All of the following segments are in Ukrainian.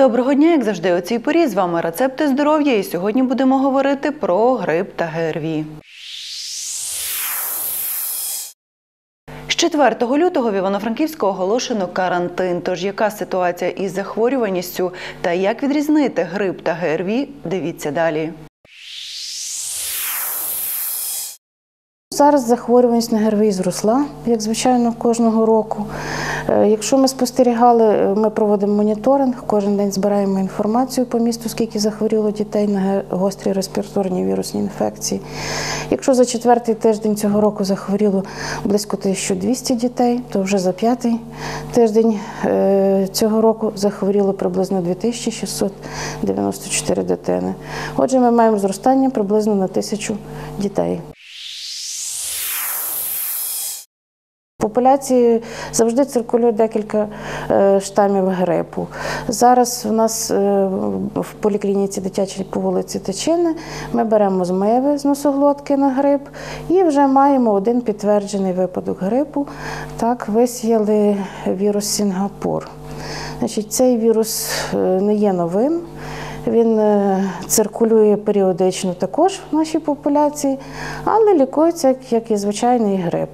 Доброго дня, як завжди, у цій порі з вами рецепти здоров'я. І сьогодні будемо говорити про грип та ГРВІ. З 4 лютого в Івано-Франківську оголошено карантин. Тож яка ситуація із захворюваністю та як відрізнити грип та ГРВІ, дивіться далі. Зараз захворюваність на ГРВІ зросла, як звичайно, кожного року. Е, Якщо ми спостерігали, е, ми проводимо моніторинг, кожен день збираємо інформацію по місту, скільки захворіло дітей на гострі респіраторні вірусні інфекції. Якщо за четвертий тиждень цього року захворіло близько 1200 дітей, то вже за п'ятий тиждень е, цього року захворіло приблизно 2694 дитини. Отже, ми маємо зростання приблизно на тисячу дітей. В популяції завжди циркулює декілька е, штамів грипу. Зараз у нас е, в поліклініці дитячій по вулиці Тичини ми беремо змиви з носоглотки на грип і вже маємо один підтверджений випадок грипу. Так, висіяли вірус Сінгапур. Значить, цей вірус е, не є новим. Він циркулює періодично також в нашій популяції, але лікується як і звичайний грип.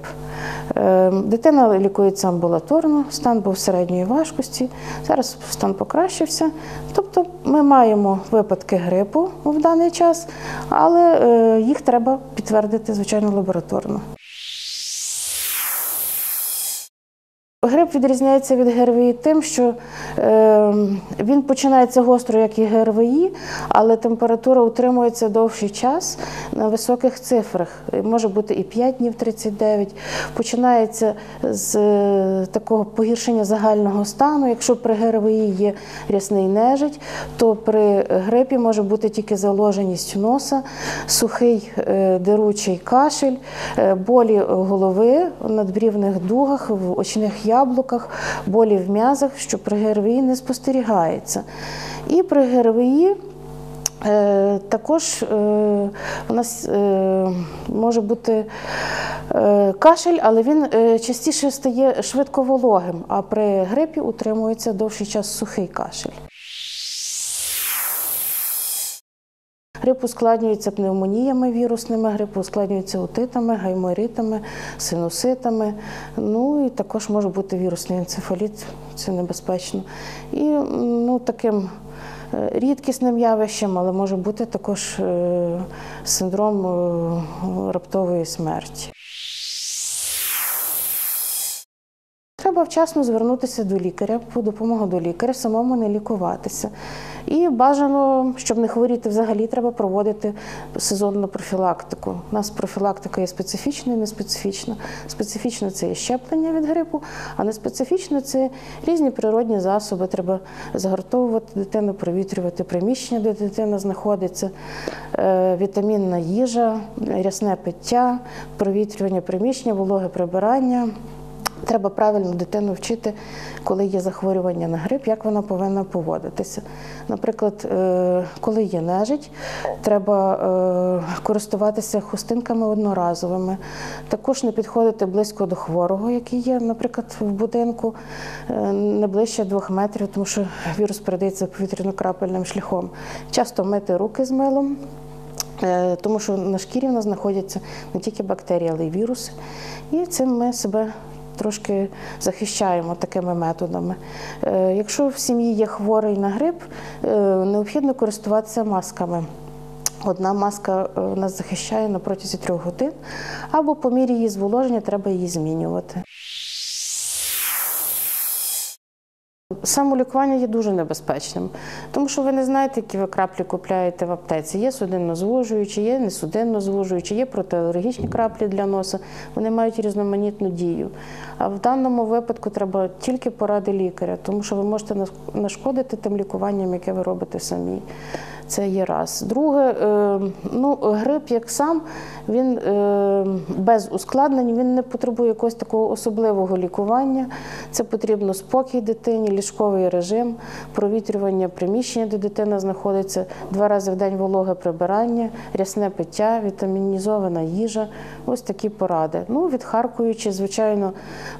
Е, Дитина лікується амбулаторно, стан був середньої важкості, зараз стан покращився. Тобто ми маємо випадки грипу в даний час, але е, їх треба підтвердити, звичайно, лабораторно. Грип відрізняється від ГРВІ тим, що е, він починається гостро, як і ГРВІ, але температура утримується довший час на високих цифрах. Може бути і 5 днів 39. Починається з е, такого погіршення загального стану. Якщо при ГРВІ є рясний нежить, то при грипі може бути тільки заложеність носа, сухий е, диручий кашель, е, болі голови, надбрівних дугах, в очних яблуках, болі в м'язах, що при ГРВІ не спостерігається. І при ГРВІ Е, також е, у нас е, може бути кашель, але він частіше стає швидко вологим, а при грипі утримується довший час сухий кашель. Грип ускладнюється пневмоніями вірусними, грип ускладнюється отитами, гайморитами, синуситами. Ну і також може бути вірусний енцефаліт, це небезпечно. І ну, таким е, рідкісним явищем, але може бути також е, синдром е, раптової смерті. Треба вчасно звернутися до лікаря по допомогу до лікаря, самому не лікуватися. І бажано, щоб не хворіти взагалі, треба проводити сезонну профілактику. У нас профілактика є специфічна і неспецифічна. Специфічна це є щеплення від грипу, а неспецифічна це різні природні засоби. Треба загартовувати дитину, провітрювати приміщення, де дитина знаходиться, е, вітамінна їжа, рясне пиття, провітрювання приміщення, вологе прибирання. Треба правильно дитину вчити, коли є захворювання на грип, як вона повинна поводитися. Наприклад, е, коли є нежить, треба е, користуватися хустинками одноразовими, також не підходити близько до хворого, який є, наприклад, в будинку, е, не ближче двох метрів, тому що вірус передається повітряно-крапельним шляхом. Часто мити руки з милом. Тому що на шкірі в нас знаходяться не тільки бактерії, але й віруси. І цим ми себе трошки захищаємо такими методами. Е, Якщо в сім'ї є хворий на грип, е, необхідно користуватися масками. Одна маска е, нас захищає на протязі трьох годин, або по мірі її зволоження треба її змінювати. Самолікування є дуже небезпечним, тому що ви не знаєте, які ви краплі купляєте в аптеці. Є судинно звужуючі, є несудинно звужуючі, є протиалергічні краплі для носа. Вони мають різноманітну дію. А в даному випадку треба тільки поради лікаря, тому що ви можете нашкодити тим лікуванням, яке ви робите самі. Це є раз. Друге, е, ну, грип як сам, він е, без ускладнень, він не потребує якогось такого особливого лікування. Це потрібно спокій дитині, ліжковий режим, провітрювання приміщення, де дитина знаходиться, два рази в день вологе прибирання, рясне пиття, вітамінізована їжа. Ось такі поради. Ну, відхаркуючи, звичайно,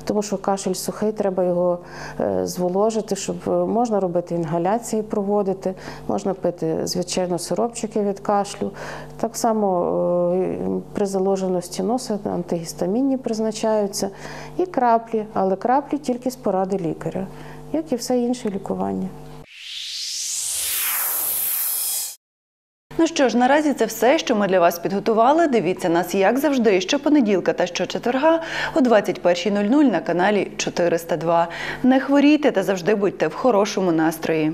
тому що кашель сухий, треба його е, зволожити, щоб можна робити інгаляції, проводити, можна пити, звичайно, сиропчики від кашлю. Так само е, при заложеності носа антигістамінні призначаються і краплі, але краплі тільки з поради лікаря, як і все інше лікування. Ну що ж, наразі це все, що ми для вас підготували. Дивіться нас, як завжди, щопонеділка та щочетверга о 21.00 на каналі 402. Не хворійте та завжди будьте в хорошому настрої.